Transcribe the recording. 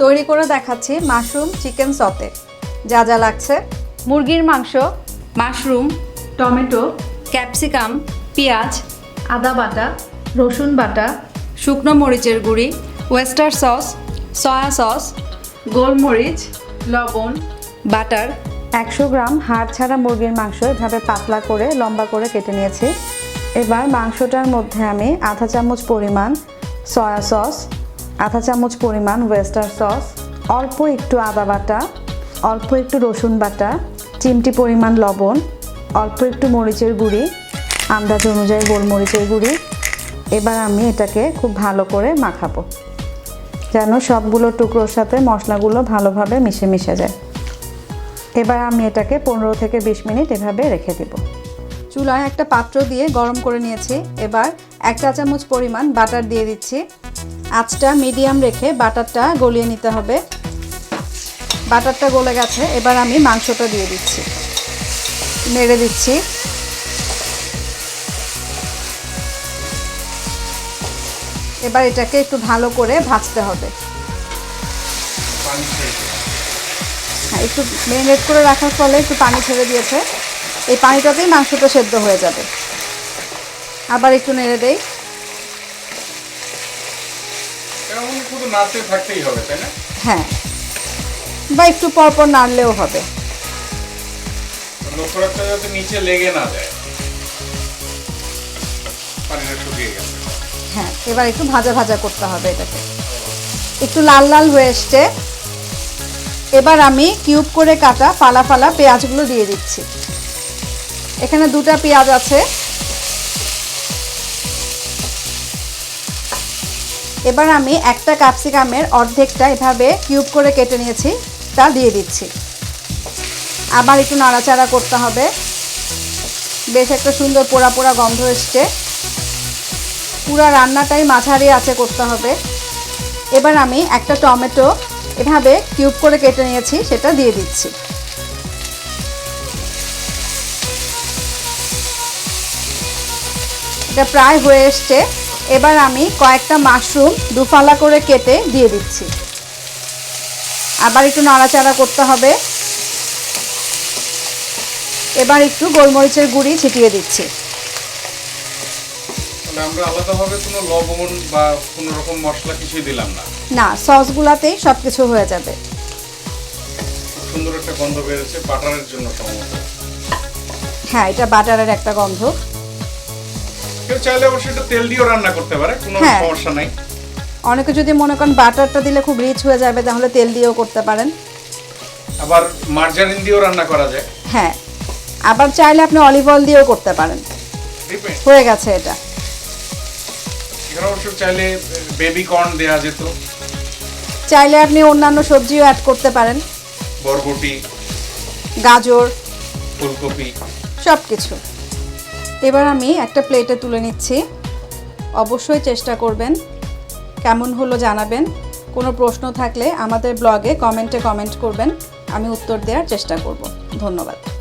তৈরি করে দেখাচ্ছি মাশরুম চিকেন সতে যা যা লাগছে। মুরগির মাংস, মাশরুম, টমেটো, ক্যাপসিকাম, পেঁয়াজ, আদা বাটা, রসুন বাটা, শুকনো মরিচের গুঁড়ি, ওয়েস্টার সস, সয়া সস, গোলমরিচ, লবণ, বাটার। একশো গ্রাম হাড় ছাড়া মুরগির মাংস এভাবে পাতলা করে, লম্বা করে কেটে নিয়েছি। এবার মাংসটার মধ্যে আমি আধা চামচ পরিমাণ সয়া সস আধা চামচ পরিমাণ ওয়েস্টার সস অল্প একটু আদা বাটা, অল্প একটু রসুন বাটা, চিমটি পরিমাণ লবণ, অল্প একটু মরিচের গুঁড়ি, আন্দাজ অনুযায়ী গোলমরিচের গুঁড়ি। এবার আমি এটাকে খুব ভালো করে মাখাবো, যেন সবগুলো টুকরোর সাথে মশলাগুলো ভালোভাবে মিশে মিশে যায়। এবার আমি এটাকে পনেরো থেকে বিশ মিনিট এভাবে রেখে দেব। চুলায় একটা পাত্র দিয়ে গরম করে নিয়েছি। এবার এক চা চামচ পরিমাণ বাটার দিয়ে দিচ্ছি। আঁচটা মিডিয়াম রেখে বাটারটা গলিয়ে নিতে হবে। বাটারটা গলে গেছে, এবার আমি মাংসটা দিয়ে দিচ্ছি। নেড়ে দিচ্ছি। এবার এটাকে একটু ভালো করে ভাজতে হবে। হ্যাঁ একটু মেরিনেট করে রাখার ফলে একটু পানি ছেড়ে দিয়েছে। এই পানিটাতেই মাংসটা সেদ্ধ হয়ে যাবে। আবার একটু নেড়ে দেই। এরকম শুধু নাড়তে থাকতেই হবে তাই না? হ্যাঁ। বা একটু পরপর নাড়লেও হবে। লক্ষ্য রাখতে যাতে নিচে লেগে না যায়। পানিটা শুকিয়ে গেছে। হ্যাঁ এবার একটু ভাজা ভাজা করতে হবে এটাকে। একটু লাল লাল হয়ে এসছে। এবার আমি কিউব করে কাটা ফালা ফালা পেঁয়াজগুলো দিয়ে দিচ্ছি। এখানে দুটা পেঁয়াজ আছে। এবার আমি একটা ক্যাপসিকামের অর্ধেকটা এভাবে কিউব করে কেটে নিয়েছি, তা দিয়ে দিচ্ছি। আবার একটু নাড়াচাড়া করতে হবে। বেশ একটা সুন্দর পোড়া পোড়া গন্ধ এসছে। পুরো রান্নাটাই মাঝারি আছে করতে হবে। এবার আমি একটা টমেটো এভাবে কিউব করে কেটে নিয়েছি, সেটা দিয়ে দিচ্ছি। এটা প্রায় হয়ে এসছে। এবার আমি কয়েকটা মাশরুম দুফালা করে কেটে দিয়ে দিচ্ছি। আবার একটু নাড়াচাড়া করতে হবে। এবার একটু গোলমরিচের গুঁড়ি ছিটিয়ে দিচ্ছি। আমরা আলাদাভাবে কোনো লবণ বা কোনো রকম মশলা কিছুই দিলাম না। না সসগুলাতেই সব কিছু হয়ে যাবে। সুন্দর একটা গন্ধ বেরোচ্ছে বাটারের জন্য সম্ভবত। হ্যাঁ এটা বাটারের একটা গন্ধ। কেউ চাইলে অবশ্যই এটা তেল দিয়েও রান্না করতে পারে কোনো হ্যাঁ। সমস্যা নাই। অনেকে যদি মনে করেন বাটারটা দিলে খুব রিচ হয়ে যাবে তাহলে তেল দিয়েও করতে পারেন। আবার মার্জারিন দিয়েও রান্না করা যায়। হ্যাঁ। আবার চাইলে আপনি অলিভ অয়েল দিয়েও করতে পারেন। হয়ে গেছে এটা। এখানে অবশ্য চাইলে বেবি কর্ন যেত। চাইলে আপনি অন্যান্য সবজিও অ্যাড করতে পারেন। বরবটি। গাজর। ফুলকপি। সব কিছু এবার আমি একটা প্লেটে তুলে নিচ্ছি। অবশ্যই চেষ্টা করবেন। কেমন হলো জানাবেন। কোনো প্রশ্ন থাকলে আমাদের ব্লগে কমেন্টে কমেন্ট করবেন। আমি উত্তর দেওয়ার চেষ্টা করব। ধন্যবাদ।